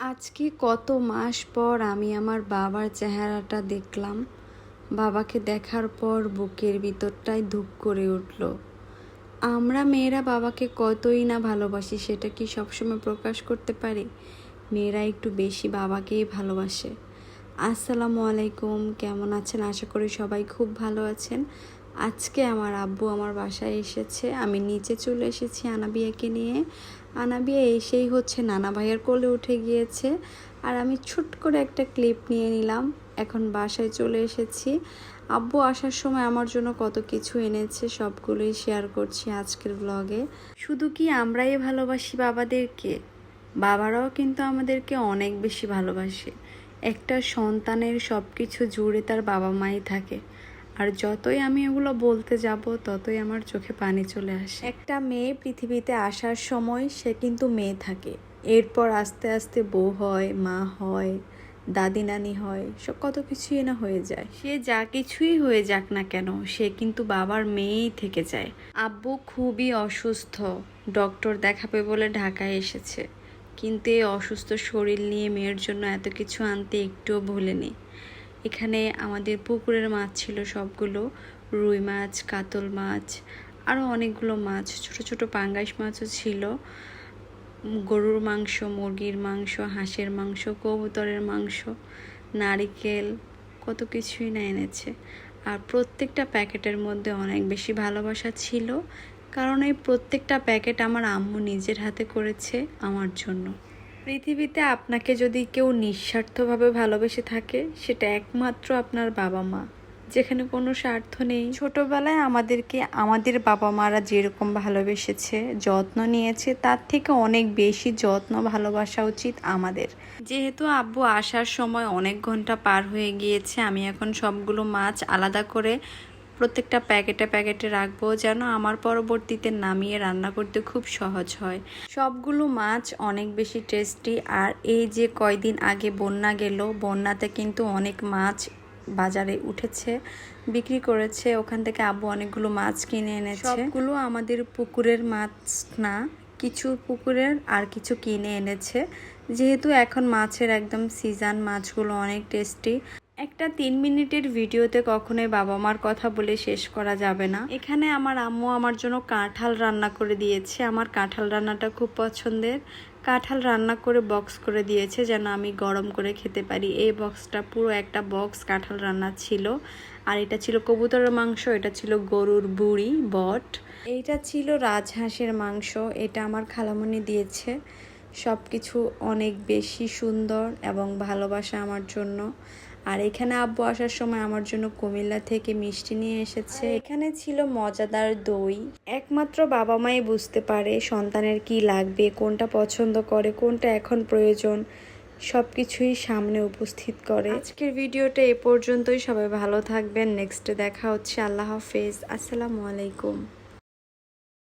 আজকে কত মাস পর আমি আমার বাবার চেহারাটা দেখলাম। বাবাকে দেখার পর বুকের ভিতরটাই ধূপ করে উঠল। আমরা মেয়েরা বাবাকে কতই না ভালোবাসি সেটা কি সবসময় প্রকাশ করতে পারি? মেয়েরা একটু বেশি বাবাকেই ভালোবাসে। আসসালামু আলাইকুম, কেমন আছেন? আশা করি সবাই খুব ভালো আছেন। আজকে আমার আব্বু আমার বাসায় এসেছে। আমি নিচে চলে এসেছি আনাবিয়াকে নিয়ে। আনাবিয়া এসেই হচ্ছে নানা ভাইয়ের কোলে উঠে গিয়েছে। আর আমি ছুট করে একটা ক্লিপ নিয়ে নিলাম। এখন বাসায় চলে এসেছি। আব্বু আসার সময় আমার জন্য কত কিছু এনেছে, সবগুলোই শেয়ার করছি আজকের ব্লগে শুধু কি আমরাই ভালোবাসি বাবাদেরকে? বাবারাও কিন্তু আমাদেরকে অনেক বেশি ভালোবাসে। একটা সন্তানের সব কিছু জুড়ে তার বাবা মাই থাকে। আর যতই আমি এগুলো বলতে যাব ততই আমার চোখে পানি চলে আসে। একটা মেয়ে পৃথিবীতে আসার সময় সে কিন্তু মেয়ে থাকে। এরপর আস্তে আস্তে বউ হয় মা হয় দাদি নানি হয় সব কত কিছুই না হয়ে যায়। সে যা কিছুই হয়ে যাক না কেন সে কিন্তু বাবার মেয়েই থেকে যায়। আব্বু খুবই অসুস্থ ডক্টর দেখাবে বলে ঢাকায় এসেছে। কিন্তু এই অসুস্থ শরীর নিয়ে মেয়ের জন্য এত কিছু আনতে একটুও ভুলেনি। এখানে আমাদের পুকুরের মাছ ছিল সবগুলো, রুই মাছ, কাতল মাছ আরও অনেকগুলো মাছ, ছোট ছোট পাঙ্গাস মাছও ছিল, গরুর মাংস, মুরগির মাংস, হাঁসের মাংস, কবুতরের মাংস, নারিকেল, কত কিছুই না এনেছে। আর প্রত্যেকটা প্যাকেটের মধ্যে অনেক বেশি ভালোবাসা ছিল, কারণ এই প্রত্যেকটা প্যাকেট আমার আম্মু নিজের হাতে করেছে, আমার জন্য। পৃথিবীতে আপনাকে যদি কেউ নিঃস্বার্থভাবে ভালোবেসে থাকে, সেটা একমাত্র আপনার বাবা মা, যেখানে কোনো স্বার্থ নেই। ছোটবেলায় আমাদেরকে আমাদের বাবা মারা যেরকম ভালোবেসেছে, যত্ন নিয়েছে, তার থেকে অনেক বেশি যত্ন ভালোবাসা উচিত আমাদের। যেহেতু আব্বু আসার সময় অনেক ঘণ্টা পার হয়ে গিয়েছে, আমি এখন সবগুলো মাছ আলাদা করে প্রত্যেকটা প্যাকেটে প্যাকেটে রাখব যেন আমার পরবর্তীতে নামিয়ে রান্না করতে খুব সহজ হয়। সবগুলো মাছ অনেক বেশি টেস্টি আর এই যে কয়দিন আগে বন্যা গেল, বন্যাতে কিন্তু অনেক মাছ বাজারে উঠেছে, বিক্রি করেছে। ওখান থেকে আব্বু অনেকগুলো মাছ কিনে এনেছে। সবগুলো আমাদের পুকুরের মাছ না, কিছু পুকুরের আর কিছু কিনে এনেছে। যেহেতু এখন মাছের একদম সিজন মাছগুলো অনেক টেস্টি একটা তিন মিনিটের ভিডিওতে কখনোই বাবা মার কথা বলে শেষ করা যাবে না। এখানে আমার আম্মু আমার জন্য কাঁঠাল রান্না করে দিয়েছে। আমার কাঁঠাল রান্নাটা খুব পছন্দের। কাঁঠাল রান্না করে বক্স করে দিয়েছে যেন আমি গরম করে খেতে পারি। এই বক্সটা পুরো একটা বক্স কাঁঠাল রান্না ছিল। আর এটা ছিল কবুতরের মাংস, এটা ছিল গরুর বুড়ি, বট। এইটা ছিল রাজহাঁসের মাংস। এটা আমার খালামণি দিয়েছে। সব কিছু অনেক বেশি সুন্দর এবং ভালোবাসা আমার জন্য। আর এখানে আব্বু আসার সময় আমার জন্য কুমিল্লা থেকে মিষ্টি নিয়ে এসেছে। এখানে ছিল মজাদার দই। একমাত্র বাবা মাই বুঝতে পারে সন্তানের কি লাগবে, কোনটা পছন্দ করে, কোনটা এখন প্রয়োজন। সব কিছুই সামনে উপস্থিত করে। আজকের ভিডিওটা এ পর্যন্তই। সবাই ভালো থাকবেন। নেক্সটে দেখা হচ্ছে। আল্লাহ হাফেজ। আসসালামু আলাইকুম।